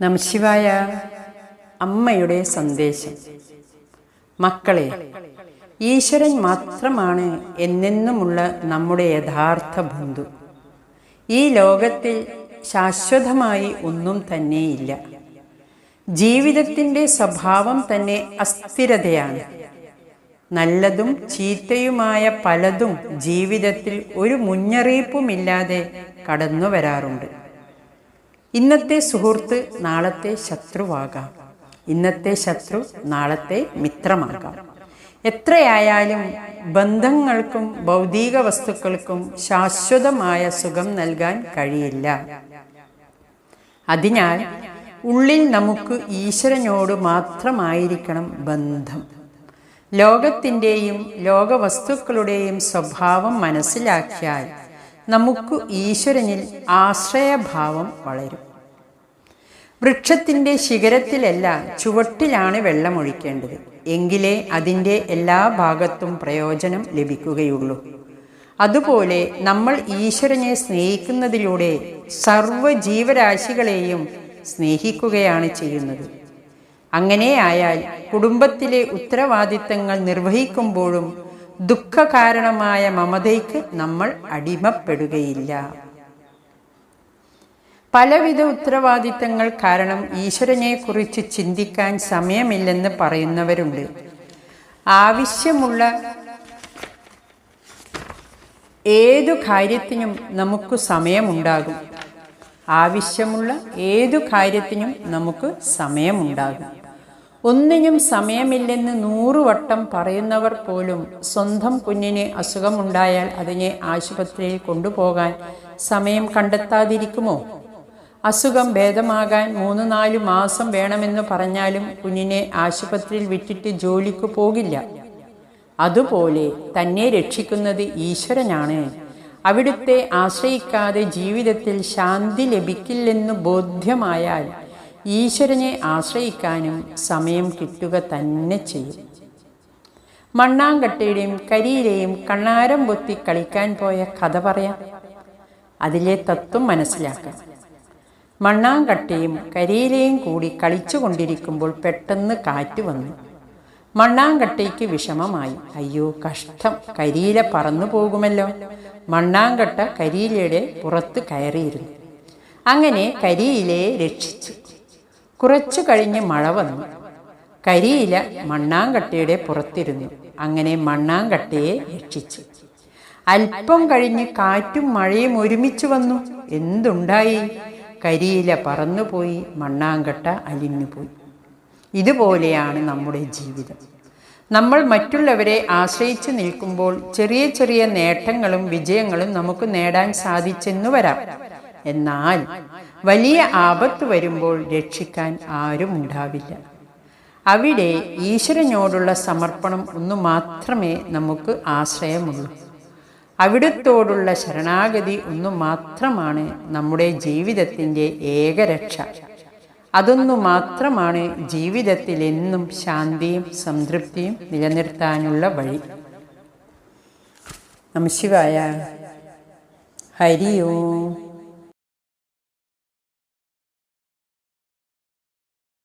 നമശിവായ അമ്മയുടെ സന്ദേശം. മക്കളെ ഈശ്വരൻ മാത്രമാണ് എന്നെന്നുമുള്ള നമ്മുടെ യഥാർത്ഥ ബന്ധു. ഈ ലോകത്തിൽ ശാശ്വതമായി ഒന്നും തന്നെയില്ല. ജീവിതത്തിന്റെ സ്വഭാവം തന്നെ അസ്ഥിരതയാണ്. നല്ലതും ചീത്തയുമായ പലതും ജീവിതത്തിൽ ഒരു മുന്നറിയിപ്പുമില്ലാതെ കടന്നു വരാറുണ്ട് ഇന്നത്തെ സുഹൃത്ത് നാളത്തെ ശത്രുവാകാം. ഇന്നത്തെ ശത്രു നാളത്തെ മിത്രമാകാം. എത്രയായാലും ബന്ധങ്ങൾക്കും ഭൗതിക വസ്തുക്കൾക്കും ശാശ്വതമായ സുഖം നൽകാൻ കഴിയില്ല. അതിനാൽ ഉള്ളിൽ നമുക്ക് ഈശ്വരനോട് മാത്രമായിരിക്കണം ബന്ധം. ലോകത്തിന്റെയും ലോകവസ്തുക്കളുടെയും സ്വഭാവം മനസ്സിലാക്കിയാൽ നമുക്ക് ഈശ്വരനിൽ ആശ്രയഭാവം വളരും. വൃക്ഷത്തിന്റെ ശിഖരത്തിലല്ല ചുവട്ടിലാണ് വെള്ളമൊഴിക്കേണ്ടത്. എങ്കിലേ അതിന്റെ എല്ലാ ഭാഗത്തും പ്രയോജനം ലഭിക്കുകയുള്ളൂ. അതുപോലെ നമ്മൾ ഈശ്വരനെ സ്നേഹിക്കുന്നതിലൂടെ സർവ ജീവരാശികളെയും സ്നേഹിക്കുകയാണ് ചെയ്യുന്നത്. അങ്ങനെയായാൽ കുടുംബത്തിലെ ഉത്തരവാദിത്തങ്ങൾ നിർവഹിക്കുമ്പോഴും ദുഃഖകാരണമായ മമതയ്ക്ക് നമ്മൾ അടിമപ്പെടുകയില്ല. പലവിധ ഉത്തരവാദിത്തങ്ങൾ കാരണം ഈശ്വരനെക്കുറിച്ച് ചിന്തിക്കാൻ സമയമില്ലെന്ന് പറയുന്നവരുണ്ട്. ആവശ്യമുള്ള ഏതു കാര്യത്തിനും നമുക്ക് സമയമുണ്ടാകും. ആവശ്യമുള്ള ഏതു കാര്യത്തിനും നമുക്ക് സമയമുണ്ടാകും. ഒന്നിനും സമയമില്ലെന്ന് നൂറുവട്ടം പറയുന്നവർ പോലും സ്വന്തം കുഞ്ഞിന് അസുഖമുണ്ടായാൽ അതിനെ ആശുപത്രിയിൽ കൊണ്ടുപോകാൻ സമയം കണ്ടെത്താതിരിക്കുമോ? അസുഖം ഭേദമാകാൻ മൂന്ന് നാല് മാസം വേണമെന്ന് പറഞ്ഞാലും കുഞ്ഞിനെ ആശുപത്രിയിൽ വിട്ടിട്ട് ജോലിക്ക് പോകില്ല. അതുപോലെ തന്നെ രക്ഷിക്കുന്നത് ഈശ്വരനാണ്. അവിടുത്തെ ആശ്രയിക്കാതെ ജീവിതത്തിൽ ശാന്തി ലഭിക്കില്ലെന്ന് ബോധ്യമായാൽ ഈശ്വരനെ ആശ്രയിക്കാനും സമയം കിട്ടുക തന്നെ ചെയ്യും. മണ്ണാങ്കട്ടയുടെയും കരിയിലെയും കണ്ണാരം പൊത്തി കളിക്കാൻ പോയ കഥ പറയാം. അതിലെ തത്വം മനസ്സിലാക്കാം. മണ്ണാങ്കട്ടയും കരിയിലയും കൂടി കളിച്ചുകൊണ്ടിരിക്കുമ്പോൾ പെട്ടെന്ന് കാറ്റ് വന്നു. മണ്ണാങ്കട്ടയ്ക്ക് വിഷമമായി. അയ്യോ കഷ്ടം. കരിയില പറന്നു പോകുമല്ലോ. മണ്ണാങ്കട്ട കരിയിലയുടെ പുറത്ത് കയറിയിരുന്നു. അങ്ങനെ കരിയിലയെ രക്ഷിച്ചു. കുറച്ചു കഴിഞ്ഞ് മഴ വന്നു. കരിയില മണ്ണാങ്കട്ടയുടെ പുറത്തിരുന്നു. അങ്ങനെ മണ്ണാങ്കട്ടയെ രക്ഷിച്ചു. അല്പം കഴിഞ്ഞ് കാറ്റും മഴയും ഒരുമിച്ച് വന്നു. എന്തുണ്ടായി? കരിയില പറന്നുപോയി മണ്ണാങ്കട്ട അലിഞ്ഞുപോയി. ഇതുപോലെയാണ് നമ്മുടെ ജീവിതം. നമ്മൾ മറ്റുള്ളവരെ ആശ്രയിച്ചു നിൽക്കുമ്പോൾ ചെറിയ ചെറിയ നേട്ടങ്ങളും വിജയങ്ങളും നമുക്ക് നേടാൻ സാധിച്ചെന്നു വരാം. എന്നാൽ വലിയ ആപത്ത് വരുമ്പോൾ രക്ഷിക്കാൻ ആരും ഉണ്ടാവില്ല. അവിടെ ഈശ്വരനോടുള്ള സമർപ്പണം ഒന്നു മാത്രമേ നമുക്ക് ആശ്രയമുള്ളൂ. അവിടത്തോടുള്ള ശരണാഗതി ഒന്നു മാത്രമാണ് നമ്മുടെ ജീവിതത്തിന്റെ ഏകരക്ഷ. അതൊന്നു മാത്രമാണ് ജീവിതത്തിൽ എന്നും ശാന്തിയും സംതൃപ്തിയും നിലനിർത്താനുള്ള വഴി. നമശിവായ ഹരി ഓം.